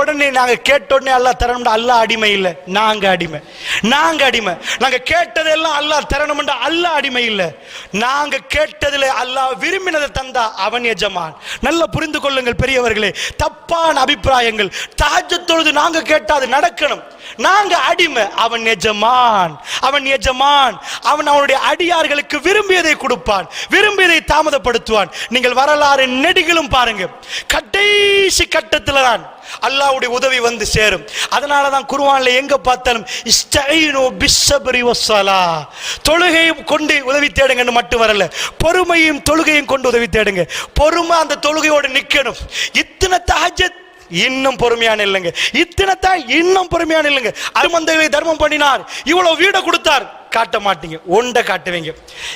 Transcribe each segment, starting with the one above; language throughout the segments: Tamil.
உடனே நாங்க கேட்ட உடனே அல்லாஹ் தரணும்டா அல்லா அடிமை இல்லை. நாங்க அடிமை. நாங்க அடிமை. நாங்க கேட்டதெல்லாம் அல்லாஹ் தரணும்டா அல்லா அடிமை இல்லை. நாங்க கேட்டதுல அல்லாஹ் விரும்பினதை தந்தா அவன் எஜமான். நல்லா புரிந்து கொள்ளுங்கள் பெரியவர்களே. தப்பான அபிப்பிராயங்கள். தாஜத்தொழுது தொழுது நாங்க கேட்டா அது நடக்கணும். நாங்க அடிமை. அவன் எஜமான். அவன் எஜமான். அவன் அவனுடைய அடியார்களுக்கு விரும்பியதை கொடுப்பான். விரும்பியதை தாமதப்படுத்துவான். நீங்கள் வரலாறு நெடுகிலும் பாருங்க. கடைசி கட்டத்தில் தான் அல்லாஹ்வுடைய உதவி வந்து சேரும். அதனால தான் குர்ஆன்ல எங்க பார்த்தாலும் இஸ்தைனு பிஸ்ஸப்ரி வஸ்ஸலா. தொழுகையும் கொண்டு உதவி தேடுங்கன்னு மட்டும் வரல. பொறுமையும் தொழுகையும் கொண்டு உதவி தேடுங்க. பொறுமை அந்த தொழுகையோடு நிக்கணும். இத்தனை தஹஜ்ஜத் இன்னும் பொறுமையான இல்லைங்க இத்தனை தான் இன்னும் பொறுமையான இல்லைங்க அருமந்தை தர்மம் பண்ணினார். இவ்வளவு வீடை கொடுத்தார். காட்ட மாட்டீங்க. ஒண்டை காட்டுவீங்க.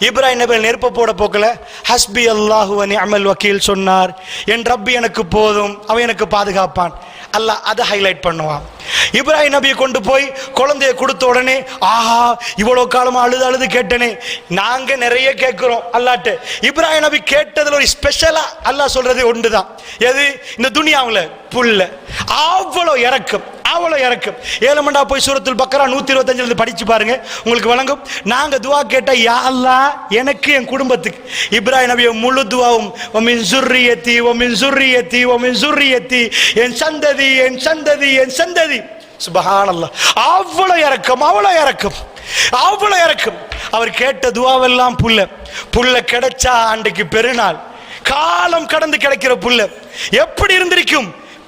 இப்ராஹிம் நபி நெருப்ப போட போக்கல. ஹஸ்பி அல்லாஹுவனி அமல் வக்கீல் சொன்னார். என் ரப்பி எனக்கு போதும். அவன் எனக்கு பாதுகாப்பான். அல்லாஹ் அதை ஹைலைட் பண்ணுவான். இப்ராஹிம் நபியை கொண்டு போய் குழந்தைய கொடுத்த உடனே ஆஹா இவ்வளோ காலமாக அழுது அழுது கேட்டனே நாங்கள் நிறைய கேட்குறோம் அல்லாட்டு. இப்ராஹிம் நபி கேட்டதில் ஒரு ஸ்பெஷலாக அல்லாஹ் ஒன்று தான் எது? இந்த துனியாவுல புல்ல. அவ்வளோ இறக்கும் அவ்வளோ இறக்கும். ஏழு மண்டா போய் சூரத்தில் பக்கரா நூற்றி இருபத்தஞ்சிலிருந்து படித்து படிச்சு பாருங்க உங்களுக்கு வழங்கும். நாங்கள் துவா கேட்டால் யா எனக்கு என் குடும்பத்துக்கு. இப்ராஹிம் நபியை முழு துவாவும் ஒமின் சுர்ரியத்தி ஒமின் சுர்ரியத்தி ஒமின் சுர்ரியத்தி. என் சந்ததி என் சந்ததி என் சந்ததி. சுபகானல்ல அவ்வளோ இறக்கம் அவ்வளோ இறக்கம் அவ்வளோ இறக்கம். அவர் கேட்ட துவாவெல்லாம் புல்ல. புள்ள கிடைச்சா அன்றைக்கு பெருநாள். காலம் கடந்து கிடைக்கிற புல்ல. எப்படி இருந்திருக்கும்?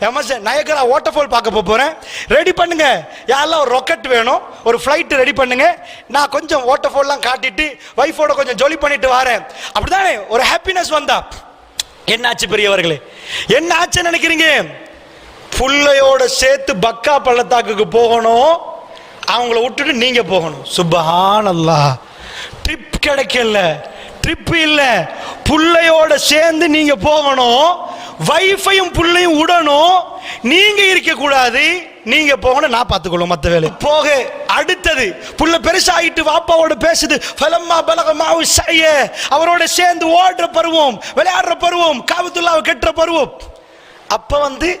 எமர்ஜன் நயகரா வாட்டர்ஃபால் பார்க்க போகிறேன் ரெடி பண்ணுங்க. யாரெல்லாம் ஒரு ராக்கெட் வேணும் ஒரு ஃப்ளைட் ரெடி பண்ணுங்க. நான் கொஞ்சம் வாட்டர்ஃபால்லாம் காட்டிட்டு ஒய்ஃபோட கொஞ்சம் ஜொலி பண்ணிட்டு வரேன். அப்படிதானே ஒரு ஹாப்பினஸ் வந்தா. என்னாச்சு பெரியவர்களே? என்ன ஆச்சுன்னு நினைக்கிறீங்க? புள்ளையோட சேர்த்து பக்கா பள்ளத்தாக்குக்கு போகணும். அவங்கள விட்டுட்டு நீங்க போகணும். சுபஹானல்லாஹ் ட்ரிப் கிடைக்கல. ட்ரிப் இல்லை. புள்ளையோட சேர்ந்து நீங்க போகணும். வைஃபையும் புள்ளையும் விடணும் நீங்க இருக்க கூடாது நீங்க போகணும். நான் பார்த்துக்கொள்ளும் மத்த வேலை. போக. அடுத்தது புள்ள பெருசாகிட்டு வாப்பாவோட பேசுது. ஃபலம்மா பலகமாவு செய்ய அவரோட சேர்ந்து ஓடுற பருவம் விளையாடுற பருவம் காபத்துல்லாவை கெட்டுற பருவம். அப்ப வந்து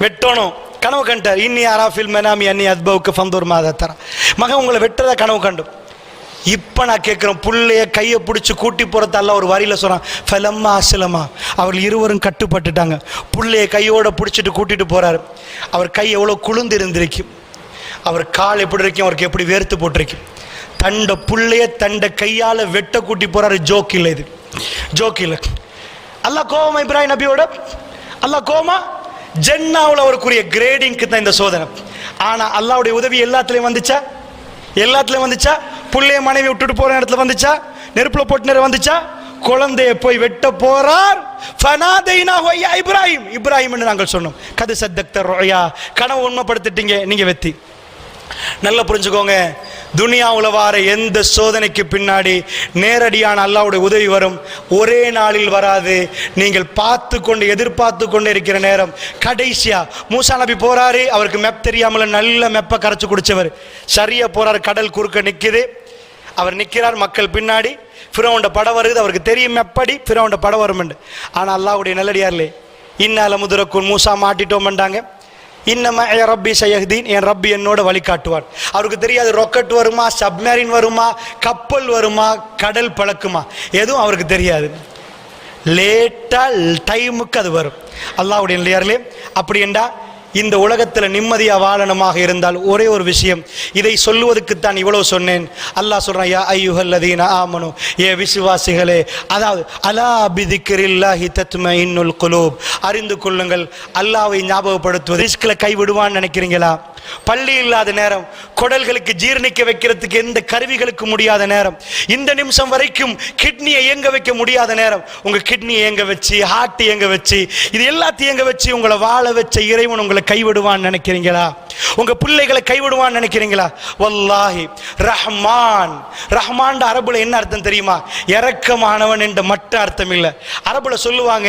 வெட்டணும். கனவு கண்டார். இன்னி அராஃபில் மெனாமி அன்னி அத்பவுக்கு ஃபந்தூர் மாதத்தரா மகன் உங்களை வெட்டுறதா கனவு கண்டும். இப்போ நான் கேட்குறேன் பிள்ளைய கையை பிடிச்சி கூட்டி போகிறத அல்ல ஒரு வரியில் சொல்கிறான் ஃபலம்மா அசலமா அவர்கள் இருவரும் கட்டுப்பட்டுட்டாங்க. பிள்ளைய கையோட பிடிச்சிட்டு கூட்டிட்டு போகிறாரு அவர் கை எவ்வளோ குளிர்ந்து இருந்திருக்கும். அவர் கால் எப்படி இருக்கும் அவருக்கு எப்படி வேர்த்து போட்டிருக்கு. தண்ட புள்ளைய தண்ட கையால் வெட்ட கூட்டி போகிறாரு ஜோக் இல்லை இது. ஜோக் இல்லை. அல்லாஹ் கோவமா இப்ராஹிம் நபியோட? அல்லாஹ் கோமா ஜென்னாவில் அவருக்குரிய கிரேடிங்க்கு தான் இந்த சோதனை. ஆனால் அல்லாவுடைய உதவி எல்லாத்துலேயும் வந்துச்சா? எல்லாத்துலேயும் வந்துச்சா? புள்ளைய மனைவி விட்டுட்டு போற இடத்துல வந்துச்சா? நெருப்புல போட்டு நேரம் வந்துச்சா? குழந்தைய போய் வெட்ட போறார். இப்ராஹிம். இப்ராஹிம் நாங்கள் சொன்னோம். கது சத்தக்தர் ரோயா. கனவு உண்மைப்படுத்திட்டீங்க. நீங்க வெத்தி. நல்லா புரிஞ்சுக்கோங்க. துனியாவில் வார எந்த சோதனைக்கு பின்னாடி நேரடியான அல்லாவுடைய உதவி வரும். ஒரே நாளில் வராது. நீங்கள் பார்த்து கொண்டு எதிர்பார்த்து கொண்டு இருக்கிற நேரம். கடைசியா மூசா நபி போறாரு. அவருக்கு மெப் தெரியாமல் நல்ல மெப்பை கரைச்சி குடிச்சவர். சரியா போறாரு. கடல் குறுக்க நிற்கிது அவர் நிற்கிறார் மக்கள் பின்னாடி. ஃபிரோண்ட படம் வருது அவருக்கு தெரியும் எப்படி ஃபிரோண்ட படம் வருமெண்டு ஆனால் அல்லாவுடைய நல்லடியார்லே இன்னால முதுரக்குன் மூசா மாட்டிட்டோம்ண்டாங்க இன்னம என் ரப்பி சயஹ்தீன் என் ரப்பி என்னோட வழிகாட்டுவார். அவருக்கு தெரியாது ராக்கெட் வருமா சப்மேரின் வருமா கப்பல் வருமா கடல் பழக்குமா. எதுவும் அவருக்கு தெரியாது. லேட்டாக டைமுக்கு அது வரும். அல்லாவுடைய நிலையாரிலே அப்படி என்றா இந்த உலகத்தில் நிம்மதியாக வாழணுமாக இருந்தால் ஒரே ஒரு விஷயம். இதை சொல்லுவதற்குத்தான் இவ்வளவு சொன்னேன். அல்லாஹ் சொல்றான் யா ஐயுஹல்லதீன ஆமனு ஏ விசுவாசிகளே அதாவது அலா பிதிக்கிரில்லாஹி தத்ம இன்னுல் குலூப். அறிந்து கொள்ளுங்கள் அல்லாவை ஞாபகப்படுத்துவது ரிஸ்கில் கைவிடுவான்னு நினைக்கிறீங்களா? பள்ளி இல்லாத நேரம் குடல்களுக்கு ஜீரணிக்க வைக்கிறதுக்கு எந்த கருவிகளுக்கு முடியாத நேரம் இந்த நிமிஷம் வரைக்கும் கிட்னியை இயங்க வைக்க முடியாத நேரம் உங்க கிட்னி இயங்க வச்சு ஹார்ட் இயங்க வச்சு இது எல்லாத்தையும் இயங்க வச்சு உங்களை வாழ வச்ச இறைவன் உங்களை கைவிடுவான்னு நினைக்கிறீங்களா? உங்க பிள்ளைகளை கைவிடுவான்னு நினைக்கிறீங்களா? வல்லாஹி ரஹ்மான் ரஹ்மான் அரபுல என்ன அர்த்தம் தெரியுமா? இறக்கமானவன் என்ற மட்டும் அர்த்தம் இல்லை. அரபுல சொல்லுவாங்க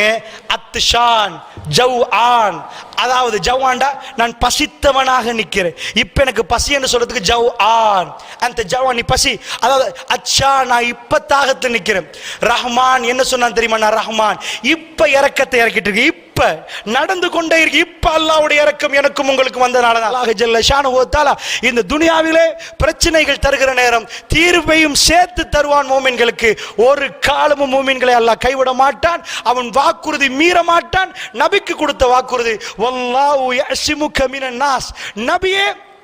அத்துஷான் ஜவ் ஆன் அதாவது ஜவான்டா நான் பசித்தவனாக நிற்கிறேன் இப்ப எனக்கு பசி என்று சொல்றதுக்கு ஜவ் ஆன் அந்த ஜவ் நீ பசி. அதாவது அச்சா நான் இப்ப தாகத்தில் நிற்கிறேன் ரஹ்மான் என்ன சொன்னான் தெரியுமா? நான் ரஹ்மான். இப்ப இறக்கத்தை இறக்கிட்டு இருக்கு இப்ப நடந்து கொண்டே இருக்கு. இப்ப அல்லாவுடைய இறக்கம் எனக்கும் உங்களுக்கு வந்தனால அல்லாஹ் ஜல்ல ஷானுவத்தாலா இந்த துனியாவிலே பிரச்சனைகள் தருகிற நேரம் தீர்வையும் சேர்த்து தருவான் மூமின்களுக்கு. ஒரு காலமும் மூமின்களை அல்லாஹ் கைவிட மாட்டான். அவன் வாக்குறுதி மீற மாட்டான். நபிக்கு கொடுத்த வாக்குறுதி வல்லாஹு யஸ்முக கமின நாஸ். நபியே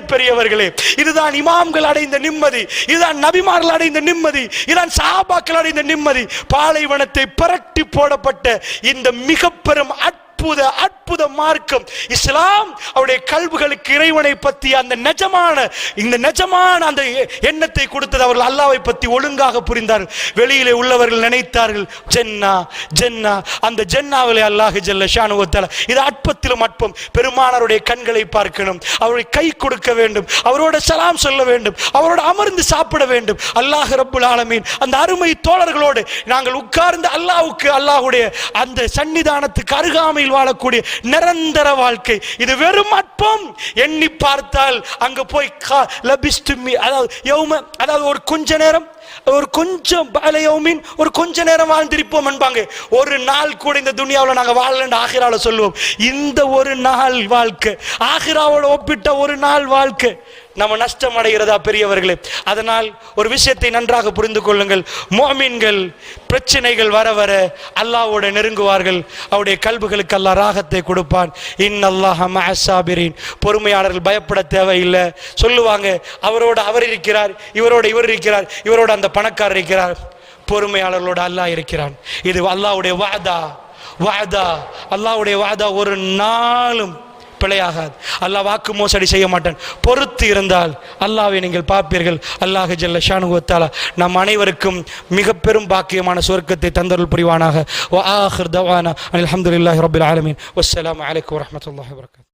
பெரியவர்களே இதுதான் இமாம்கள் அடைந்த நிம்மதி இதுதான் நபிமார்கள் அடைந்த நிம்மதி இதுதான் சாபாக்கள் அடைந்த நிம்மதி. பாலைவனத்தை புரட்டி போடப்பட்ட இந்த மிக பெரும் அற்புத அற்புத மார்க்கம். இஸ்லாம் அவருடைய கல்விகளுக்கு இறைவனை பற்றி அந்த நிஜமான இந்த நெஜமான அந்த எண்ணத்தை கொடுத்தது அவர்கள் அல்லாவை பற்றி ஒழுங்காக புரிந்தார்கள். வெளியிலே உள்ளவர்கள் நினைத்தார்கள் ஜென்னா ஜென்னா. அந்த ஜென்னாவிலே அல்லாஹ் ஜல்ல ஷானுவத்தால இது அற்பத்திலும் அற்பம். பெருமானாருடைய கண்களை பார்க்கணும் அவருடைய கை கொடுக்க வேண்டும் அவரோட சலாம் சொல்ல வேண்டும் அவரோட அமர்ந்து சாப்பிட வேண்டும். அல்லாஹ் ரப்புல் ஆலமீன் அந்த அருமை தோழர்களோடு நாங்கள் உட்கார்ந்து அல்லாஹுக்கு அல்லாஹுடைய அந்த சன்னிதானத்துக்கு அருகாமையில் வாழக்கூடிய நிரந்தர வாழ்க்கை. இது வெறும் அற்பம். எண்ணி பார்த்தால் அங்க போய் அதாவது யௌம அதாவது ஒரு கொஞ்ச நேரம் ஒரு கொஞ்சம் பாலையோமின் ஒரு கொஞ்ச நேரம் வாழ்ந்திருப்போம் என்பாங்க. ஒரு நாள் கூட இந்த துனியாவில் நாங்கள் வாழலன்னு ஆகிரால சொல்லுவோம். இந்த ஒரு நாள் வாழ்க்கை ஆகிராவோட ஒப்பிட்ட ஒரு நாள் வாழ்க்கை. நம்ம நஷ்டம் அடைகிறதா பெரியவர்களே? அதனால் ஒரு விஷயத்தை நன்றாக புரிந்து கொள்ளுங்கள். மோமீன்கள் பிரச்சனைகள் வர வர அல்லாவோட நெருங்குவார்கள். அவருடைய கல்புகளுக்கு அல்லா ராகத்தை கொடுப்பான். இன் அல்லாஹ் மஹசாபிரின் பொறுமையாளர்கள் பயப்பட தேவையில்லை. சொல்லுவாங்க அவரோட அவர் இருக்கிறார் இவரோட இவர் இருக்கிறார் இவரோட அந்த பணக்காரர் இருக்கிறார். பொறுமையாளர்களோட அல்லாஹ் இருக்கிறான். இது அல்லாஹ்வுடைய வாதா வாதா அல்லாஹ்வுடைய வாதா ஒரு நாளும் பிழையாகாது. அல்லாஹ் வாக்கு மோசடி செய்ய மாட்டான். பொறுத்து இருந்தால் அல்லாவை நீங்கள் பார்ப்பீர்கள். அல்லாஹ் ஜல்ல ஷானுவத்தாலா நம் அனைவருக்கும் மிக பெரும் பாக்கியமான சுவர்க்கத்தை தந்தருள் புரிவானாக. வ ஆஹிர் தவானா அல்ஹம்துலில்லாஹி ரப்பில் ஆலமீன். வஸ்ஸலாமு அலைக்கும்